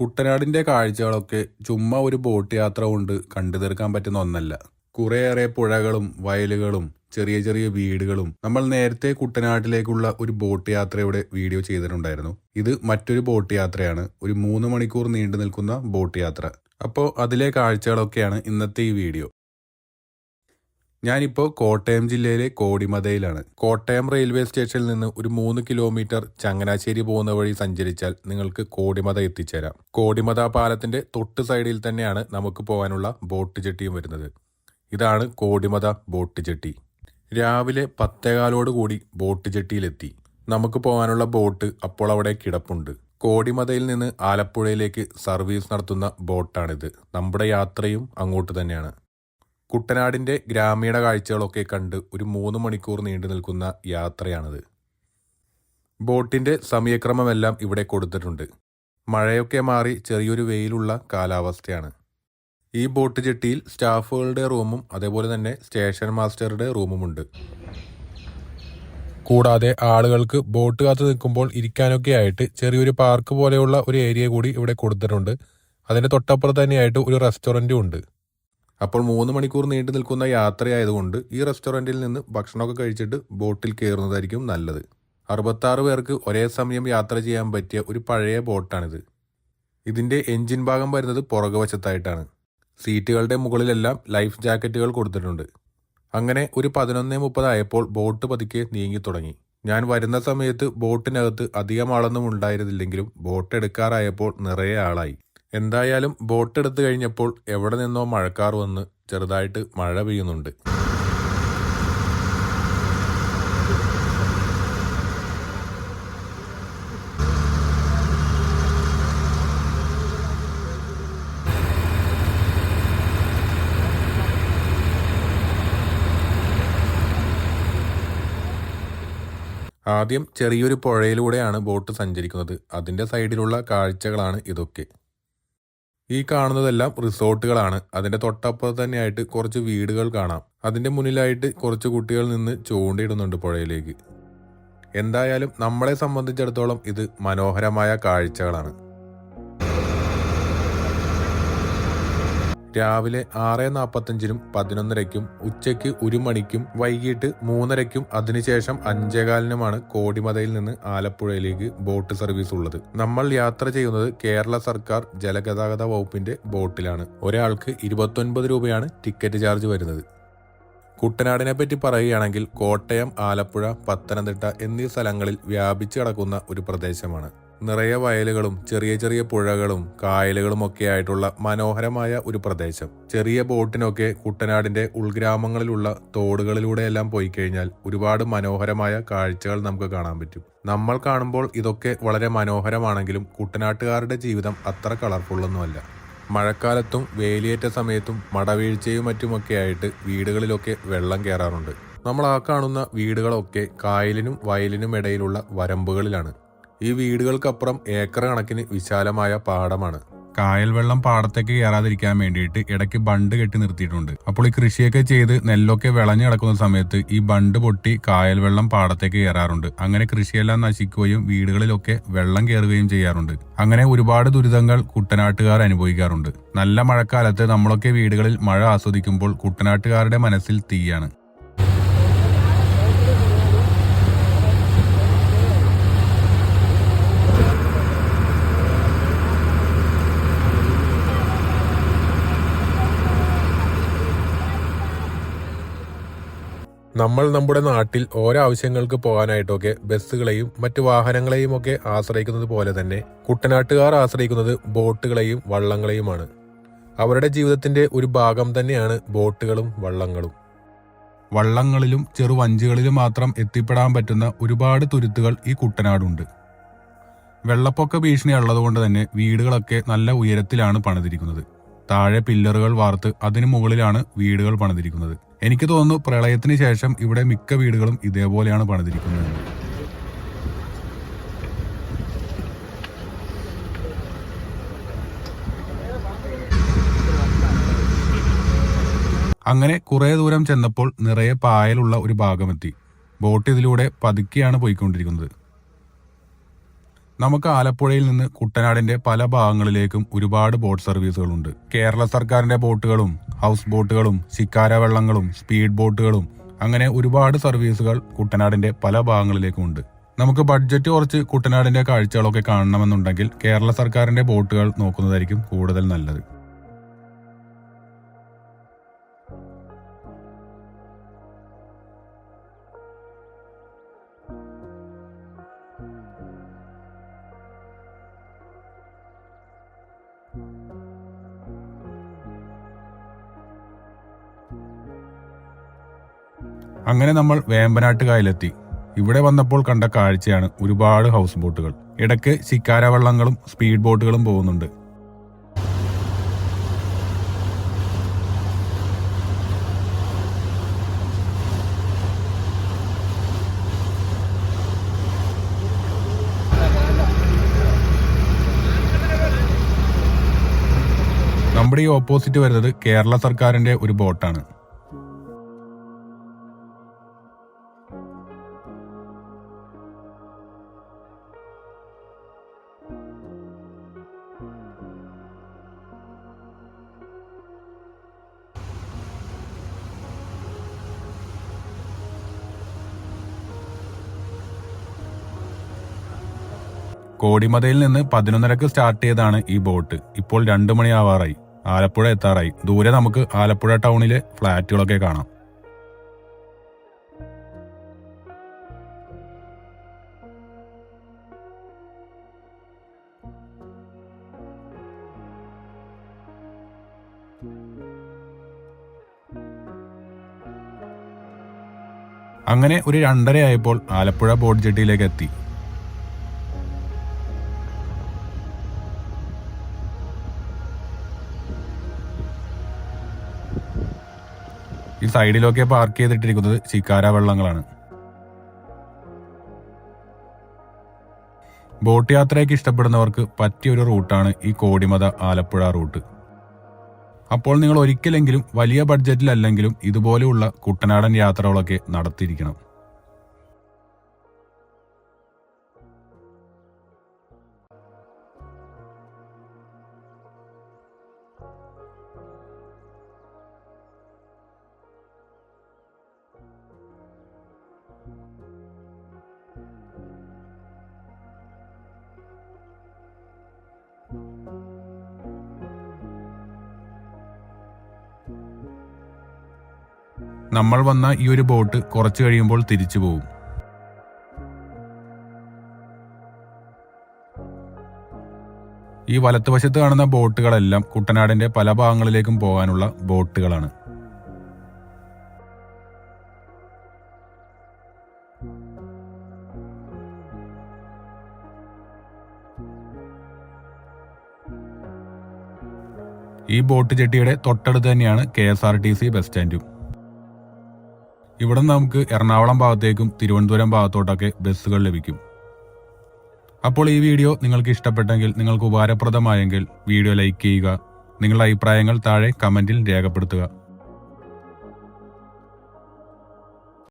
കുട്ടനാടിന്റെ കാഴ്ചകളൊക്കെ ചുമ്മാ ഒരു ബോട്ട് യാത്ര കൊണ്ട് കണ്ടു തീർക്കാൻ പറ്റുന്ന ഒന്നല്ല. കുറേയേറെ പുഴകളും വയലുകളും ചെറിയ ചെറിയ വീടുകളും നമ്മൾ നേരത്തെ കുട്ടനാട്ടിലേക്കുള്ള ഒരു ബോട്ട് യാത്രയുടെ വീഡിയോ ചെയ്തിട്ടുണ്ടായിരുന്നു. ഇത് മറ്റൊരു ബോട്ട് യാത്രയാണ്. ഒരു മൂന്ന് മണിക്കൂർ നീണ്ടു നിൽക്കുന്ന ബോട്ട് യാത്ര. അപ്പോൾ അതിലെ കാഴ്ചകളൊക്കെയാണ് ഇന്നത്തെ ഈ വീഡിയോ. ഞാനിപ്പോൾ കോട്ടയം ജില്ലയിലെ കോടിമതയിലാണ്. കോട്ടയം റെയിൽവേ സ്റ്റേഷനിൽ നിന്ന് ഒരു മൂന്ന് കിലോമീറ്റർ ചങ്ങനാശ്ശേരി പോകുന്ന വഴി സഞ്ചരിച്ചാൽ നിങ്ങൾക്ക് കോടിമത എത്തിച്ചേരാം. കോടിമത പാലത്തിന്റെ തൊട്ട് സൈഡിൽ തന്നെയാണ് നമുക്ക് പോകാനുള്ള ബോട്ട് ജെട്ടിയും വരുന്നത്. ഇതാണ് കോടിമത ബോട്ട് ജെട്ടി. രാവിലെ പത്തേകാലോട് കൂടി ബോട്ട് ജെട്ടിയിലെത്തി. നമുക്ക് പോകാനുള്ള ബോട്ട് അപ്പോൾ അവിടെ കിടപ്പുണ്ട്. കോടിമതയിൽ നിന്ന് ആലപ്പുഴയിലേക്ക് സർവീസ് നടത്തുന്ന ബോട്ടാണിത്. നമ്മുടെ യാത്രയും അങ്ങോട്ട് തന്നെയാണ്. കുട്ടനാടിന്റെ ഗ്രാമീണ കാഴ്ചകളൊക്കെ കണ്ട് ഒരു മൂന്ന് മണിക്കൂർ നീണ്ടു നിൽക്കുന്ന യാത്രയാണിത്. ബോട്ടിന്റെ സമയക്രമമെല്ലാം ഇവിടെ കൊടുത്തിട്ടുണ്ട്. മഴയൊക്കെ മാറി ചെറിയൊരു വെയിലുള്ള കാലാവസ്ഥയാണ്. ഈ ബോട്ട് ജെട്ടിയിൽ സ്റ്റാഫുകളുടെ റൂമും അതേപോലെ തന്നെ സ്റ്റേഷൻ മാസ്റ്ററുടെ റൂമുമുണ്ട്. കൂടാതെ ആളുകൾക്ക് ബോട്ട് കാത്തു നിൽക്കുമ്പോൾ ഇരിക്കാനൊക്കെ ആയിട്ട് ചെറിയൊരു പാർക്ക് പോലെയുള്ള ഒരു ഏരിയ കൂടി ഇവിടെ കൊടുത്തിട്ടുണ്ട്. അതിന്റെ തൊട്ടപ്പുറത്ത് തന്നെയായിട്ട് ഒരു റെസ്റ്റോറന്റും ഉണ്ട്. അപ്പോൾ മൂന്ന് മണിക്കൂർ നീണ്ടു നിൽക്കുന്ന യാത്രയായതുകൊണ്ട് ഈ റെസ്റ്റോറന്റിൽ നിന്ന് ഭക്ഷണമൊക്കെ കഴിച്ചിട്ട് ബോട്ടിൽ കയറുന്നതായിരിക്കും നല്ലത്. അറുപത്താറ് പേർക്ക് ഒരേ സമയം യാത്ര ചെയ്യാൻ പറ്റിയ ഒരു പഴയ ബോട്ടാണിത്. ഇതിന്റെ എൻജിൻ ഭാഗം വരുന്നത് പുറകുവശത്തായിട്ടാണ് സീറ്റുകളുടെ മുകളിലെല്ലാം ലൈഫ് ജാക്കറ്റുകൾ കൊടുത്തിട്ടുണ്ട്. അങ്ങനെ ഒരു പതിനൊന്നേ മുപ്പതായപ്പോൾ ബോട്ട് പതുക്കെ നീങ്ങി തുടങ്ങി. ഞാൻ വരുന്ന സമയത്ത് ബോട്ടിനകത്ത് അധികം ആളൊന്നും ഉണ്ടായിരുന്നില്ലെങ്കിലും ബോട്ട് എടുക്കാറായപ്പോൾ നിറയെ ആളായി. എന്തായാലും ബോട്ട് എടുത്തു കഴിഞ്ഞപ്പോൾ എവിടെ നിന്നോ മഴക്കാർ വന്ന് ചെറുതായിട്ട് മഴ പെയ്യുന്നുണ്ട്. ആദ്യം ചെറിയൊരു പുഴയിലൂടെയാണ് ബോട്ട് സഞ്ചരിക്കുന്നത്. അതിന്റെ സൈഡിലുള്ള കാഴ്ചകളാണ് ഇതൊക്കെ. ഈ കാണുന്നതെല്ലാം റിസോർട്ടുകളാണ്. അതിന്റെ തൊട്ടപ്പുറത്ത് തന്നെയായിട്ട് കുറച്ച് വീടുകൾ കാണാം. അതിന്റെ മുന്നിലായിട്ട് കുറച്ച് കുട്ടികൾ നിന്ന് ചൂണ്ടയിടുന്നുണ്ട് പുഴയിലേക്ക്. എന്തായാലും നമ്മളെ സംബന്ധിച്ചിടത്തോളം ഇത് മനോഹരമായ കാഴ്ചകളാണ്. രാവിലെ ആറ് നാൽപ്പത്തഞ്ചിനും പതിനൊന്നരയ്ക്കും ഉച്ചയ്ക്ക് ഒരു മണിക്കും വൈകിട്ട് മൂന്നരയ്ക്കും അതിനുശേഷം അഞ്ചേകാലിനുമാണ് കോടിമതയിൽ നിന്ന് ആലപ്പുഴയിലേക്ക് ബോട്ട് സർവീസ് ഉള്ളത് നമ്മൾ യാത്ര ചെയ്യുന്നത് കേരള സർക്കാർ ജലഗതാഗത വകുപ്പിന്റെ ബോട്ടിലാണ്. ഒരാൾക്ക് ഇരുപത്തൊൻപത് രൂപയാണ് ടിക്കറ്റ് ചാർജ് വരുന്നത്. കുട്ടനാടിനെ പറ്റി പറയുകയാണെങ്കിൽ കോട്ടയം ആലപ്പുഴ പത്തനംതിട്ട എന്നീ സ്ഥലങ്ങളിൽ വ്യാപിച്ചു കിടക്കുന്ന ഒരു പ്രദേശമാണ്. നിറയെ വയലുകളും ചെറിയ ചെറിയ പുഴകളും കായലുകളും ഒക്കെ ആയിട്ടുള്ള മനോഹരമായ ഒരു പ്രദേശം. ചെറിയ ബോട്ടിനൊക്കെ കുട്ടനാടിന്റെ ഉൾഗ്രാമങ്ങളിലുള്ള തോടുകളിലൂടെയെല്ലാം പോയി കഴിഞ്ഞാൽ ഒരുപാട് മനോഹരമായ കാഴ്ചകൾ നമുക്ക് കാണാൻ പറ്റും. നമ്മൾ കാണുമ്പോൾ ഇതൊക്കെ വളരെ മനോഹരമാണെങ്കിലും കുട്ടനാട്ടുകാരുടെ ജീവിതം അത്ര കളർഫുള്ളൊന്നുമല്ല. മഴക്കാലത്തും വേലിയേറ്റ സമയത്തും മടവീഴ്ചയും മറ്റുമൊക്കെ ആയിട്ട് വീടുകളിലൊക്കെ വെള്ളം കയറാറുണ്ട് നമ്മൾ ആ കാണുന്ന വീടുകളൊക്കെ കായലിനും വയലിനും ഇടയിലുള്ള വരമ്പുകളിലാണ്. ഈ വീടുകൾക്കപ്പുറം ഏക്കർ കണക്കിന് വിശാലമായ പാടമാണ്. കായൽ വെള്ളം പാടത്തേക്ക് കയറാതിരിക്കാൻ വേണ്ടിയിട്ട് ഇടയ്ക്ക് ബണ്ട് കെട്ടി നിർത്തിയിട്ടുണ്ട്. അപ്പോൾ ഈ കൃഷിയൊക്കെ ചെയ്ത് നെല്ലൊക്കെ വിളഞ്ഞു കിടക്കുന്ന സമയത്ത് ഈ ബണ്ട് പൊട്ടി കായൽ വെള്ളം പാടത്തേക്ക് കയറാറുണ്ട്. അങ്ങനെ കൃഷിയെല്ലാം നശിക്കുകയും വീടുകളിലൊക്കെ വെള്ളം കയറുകയും ചെയ്യാറുണ്ട്. അങ്ങനെ ഒരുപാട് ദുരിതങ്ങൾ കുട്ടനാട്ടുകാർ അനുഭവിക്കാറുണ്ട്. നല്ല മഴക്കാലത്ത് നമ്മളൊക്കെ വീടുകളിൽ മഴ ആസ്വദിക്കുമ്പോൾ കുട്ടനാട്ടുകാരുടെ മനസ്സിൽ തീയാണ്. നമ്മൾ നമ്മുടെ നാട്ടിൽ ഓരോ ആവശ്യങ്ങൾക്ക് പോകാനായിട്ടൊക്കെ ബസ്സുകളെയും മറ്റ് വാഹനങ്ങളെയും ഒക്കെ ആശ്രയിക്കുന്നത് പോലെ തന്നെ കുട്ടനാട്ടുകാർ ആശ്രയിക്കുന്നത് ബോട്ടുകളെയും വള്ളങ്ങളെയുമാണ്. അവരുടെ ജീവിതത്തിന്റെ ഒരു ഭാഗം തന്നെയാണ് ബോട്ടുകളും വള്ളങ്ങളും. വള്ളങ്ങളിലും ചെറു ചെറുവഞ്ചികളിലും മാത്രം എത്തിപ്പെടാൻ പറ്റുന്ന ഒരുപാട് തുരുത്തുകൾ ഈ കുട്ടനാടുണ്ട്. വെള്ളപ്പൊക്ക ഭീഷണി ഉള്ളതുകൊണ്ട് തന്നെ വീടുകളൊക്കെ നല്ല ഉയരത്തിലാണ് പണിതിരിക്കുന്നത്. താഴെ പില്ലറുകൾ വാർത്ത് അതിനു മുകളിലാണ് വീടുകൾ പണിതിരിക്കുന്നത്. എനിക്ക് തോന്നുന്നു പ്രളയത്തിന് ശേഷം ഇവിടെ മിക്ക വീടുകളും ഇതേപോലെയാണ് പണിതിരിക്കുന്നത്. അങ്ങനെ കുറെ ദൂരം ചെന്നപ്പോൾ നിറയെ പായലുള്ള ഒരു ഭാഗമെത്തി. ബോട്ട് ഇതിലൂടെ പതുക്കെയാണ് പോയിക്കൊണ്ടിരിക്കുന്നത്. നമുക്ക് ആലപ്പുഴയിൽ നിന്ന് കുട്ടനാടിന്റെ പല ഭാഗങ്ങളിലേക്കും ഒരുപാട് ബോട്ട് സർവീസുകളുണ്ട്. കേരള സർക്കാരിന്റെ ബോട്ടുകളും ഹൗസ് ബോട്ടുകളും ശിക്കാര വെള്ളങ്ങളും സ്പീഡ് ബോട്ടുകളും അങ്ങനെ ഒരുപാട് സർവീസുകൾ കുട്ടനാടിന്റെ പല ഭാഗങ്ങളിലേക്കും ഉണ്ട് നമുക്ക് ബഡ്ജറ്റ് കുറച്ച് കുട്ടനാടിന്റെ കാഴ്ചകളൊക്കെ കാണണമെന്നുണ്ടെങ്കിൽ കേരള സർക്കാരിന്റെ ബോട്ടുകൾ നോക്കുന്നതായിരിക്കും കൂടുതൽ നല്ലത്. അങ്ങനെ നമ്മൾ വേമ്പനാട്ട് കായലെത്തി ഇവിടെ വന്നപ്പോൾ കണ്ട കാഴ്ചയാണ് ഒരുപാട് ഹൗസ് ബോട്ടുകൾ ഇടയ്ക്ക് ശിക്കാര വള്ളങ്ങളും സ്പീഡ് ബോട്ടുകളും പോകുന്നുണ്ട്. നമ്മുടെ ഈ ഓപ്പോസിറ്റ് വരുന്നത് കേരള സർക്കാരിന്റെ ഒരു ബോട്ടാണ് കോടിമതയിൽ നിന്ന് പതിനൊന്നരക്ക് സ്റ്റാർട്ട് ചെയ്തതാണ് ഈ ബോട്ട് ഇപ്പോൾ രണ്ടു മണിയാവാറായി. ആലപ്പുഴ എത്താറായി. ദൂരെ നമുക്ക് ആലപ്പുഴ ടൗണിലെ ഫ്ളാറ്റുകളൊക്കെ കാണാം. അങ്ങനെ ഒരു രണ്ടര ആയപ്പോൾ ആലപ്പുഴ ബോട്ട് ജെട്ടിയിലേക്ക് എത്തി. ഈ സൈഡിലൊക്കെ പാർക്ക് ചെയ്തിട്ടിരിക്കുന്നത് ശിക്കാര വെള്ളങ്ങളാണ്. ബോട്ട് യാത്രയ്ക്ക് ഇഷ്ടപ്പെടുന്നവർക്ക് പറ്റിയ ഒരു റൂട്ടാണ് ഈ കോടിമത ആലപ്പുഴ റൂട്ട്. അപ്പോൾ നിങ്ങൾ ഒരിക്കലെങ്കിലും വലിയ ബഡ്ജറ്റിലല്ലെങ്കിലും ഇതുപോലെയുള്ള കുട്ടനാടൻ യാത്രകളൊക്കെ നടത്തിയിരിക്കണം. നമ്മൾ വന്ന ഈ ഒരു ബോട്ട് കുറച്ചു കഴിയുമ്പോൾ തിരിച്ചു പോകും ഈ വലത്തുവശത്ത് കാണുന്ന ബോട്ടുകളെല്ലാം കുട്ടനാടിന്റെ പല ഭാഗങ്ങളിലേക്കും പോകാനുള്ള ബോട്ടുകളാണ്. ഈ ബോട്ട് ജെട്ടിയുടെ തൊട്ടടുത്ത് തന്നെയാണ് K S R T C bus സ്റ്റാൻഡും. ഇവിടെ നിന്ന് നമുക്ക് എറണാകുളം ഭാഗത്തേക്കും തിരുവനന്തപുരം ഭാഗത്തോട്ടൊക്കെ ബസ്സുകൾ ലഭിക്കും. അപ്പോൾ ഈ വീഡിയോ നിങ്ങൾക്ക് ഇഷ്ടപ്പെട്ടെങ്കിൽ നിങ്ങൾക്ക് ഉപകാരപ്രദമായെങ്കിൽ വീഡിയോ ലൈക്ക് ചെയ്യുക നിങ്ങളുടെ അഭിപ്രായങ്ങൾ താഴെ കമന്റിൽ രേഖപ്പെടുത്തുക.